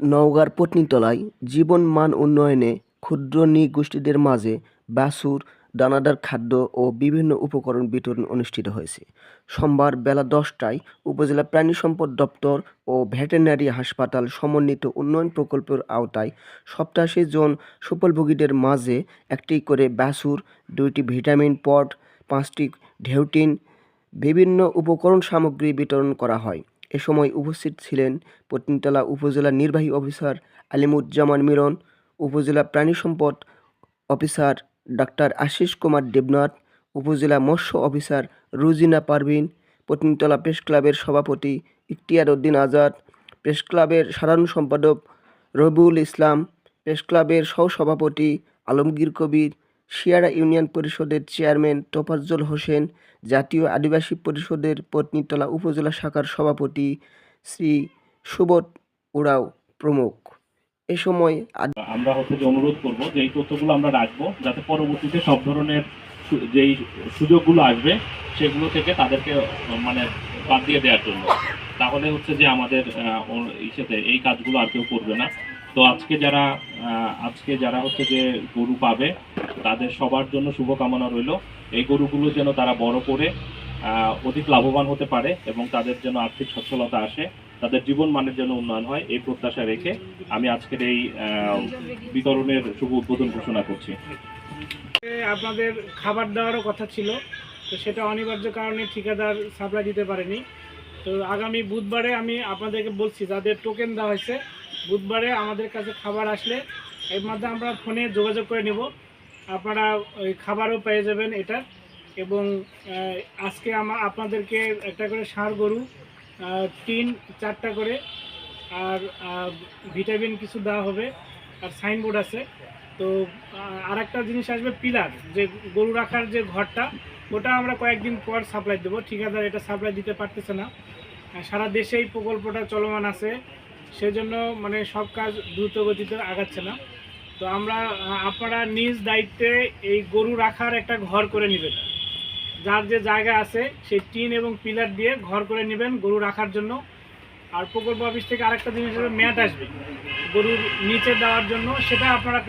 নওগাঁর পত্নীতলায় জীবন মান উন্নয়নে ক্ষুদ্র নৃগোষ্ঠীদের মাঝে বাছুর, দানাদার খাদ্য ও বিভিন্ন উপকরণ বিতরণ অনুষ্ঠিত হয়েছে। সোমবার বেলা দশটায় উপজেলা প্রাণী সম্পদ দপ্তর ও ভেটেরিনারি হাসপাতাল সমন্বিত উন্নয়ন প্রকল্পের আওতায় সপ্তাশি জন সুফলভোগীদের মাঝে একটি করে বাছুর, দুইটি ভিটামিন, পট, পাঁচটি ঢেউটিন, বিভিন্ন উপকরণ সামগ্রী বিতরণ করা হয়। এ সময় উপস্থিত ছিলেন পত্নীতলা উপজেলা নির্বাহী অফিসার আলিমুজ্জামান মিরন, উপজেলা প্রাণী সম্পদ অফিসার ডাক্তার আশিস কুমার দেবনাথ, উপজেলা মৎস্য অফিসার রুজিনা পারভিন পত্নীতলা প্রেস ক্লাবের সভাপতি ইখতিয়ার উদ্দিন আজাদ, প্রেস ক্লাবের সাধারণ সম্পাদক রবিউল ইসলাম, প্রেস ক্লাবের সহসভাপতি আলমগীর কবির শিয়ারা ইউনিয়ন পরিষদের চেয়ারম্যান তোফাজ্জল হোসেন, জাতীয় আদিবাসী পরিষদের পত্নীতলা উপজেলা শাখার সভাপতি শ্রী সুবোধ উড়াও প্রমুখ। এ সময় আমরা হচ্ছে যে অনুরোধ করব যে এই তথ্যগুলো আমরা রাখব যাতে পরবর্তীতে সব ধরনের যেই সুযোগগুলো আসবে সেগুলো থেকে তাদেরকে মানে বাদ দিয়ে দেওয়ার জন্য। তাহলে হচ্ছে যে আমাদের ইসেতে এই কাজগুলো আর কেউ করবে না। তো আজকে যারা আজকে যারা হচ্ছে যে গরু পাবে তাদের সবার জন্য শুভকামনা রইল। এই গরুগুলো যেন তারা বড় করে অধিক লাভবান হতে পারে এবং তাদের যেন আর্থিক সচ্ছলতা আসে, তাদের জীবন মানের জন্য উন্নয়ন হয়, এই প্রত্যাশা রেখে আমি আজকের এই বিতরণের শুভ উদ্বোধন ঘোষণা করছি। আপনাদের খাবার দেওয়ারও কথা ছিল, তো সেটা অনিবার্য কারণে ঠিকাদার সাপ্লাই দিতে পারেনি। তো আগামী বুধবারে আমি আপনাদেরকে বলছি, যাদের টোকেন দেওয়া হয়েছে, বুধবারে আমাদের কাছে খাবার আসলে, এর মধ্যে আমরা ফোনে যোগাযোগ করে নেব। আপনারা ওই খাবারও পেয়ে যাবেন এটা। এবং আজকে আমার আপনাদেরকে একটা করে ষাঁড় গরু টিন চারটা করে। আর ভিটামিন কিছু দেওয়া হবে। আর সাইনবোর্ড আছে। তো আর একটা জিনিস আসবে পিলার। যে গরু রাখার যে ঘরটা, ওটা আমরা কয়েকদিন পর সাপ্লাই দেবো। ঠিকাদার এটা সাপ্লাই দিতে পারতেছে না। সারা দেশে এই প্রকল্পটা চলমান আছে। সেজন্য মানে সব কাজ দ্রুত গতিতে আগাচ্ছে না। তো আমরা আপনারা নিজ দায়িত্বে এই গরু রাখার একটা ঘর করে নেবেন। যার যে জায়গা আছে, সেই টিন এবং পিলার দিয়ে ঘর করে নেবেন গরু রাখার জন্য। আর প্রকল্প অফিস থেকে আরেকটা জিনিস ম্যাট আসবে। গরুর নিচে দেওয়ার জন্য সেটা আপনারা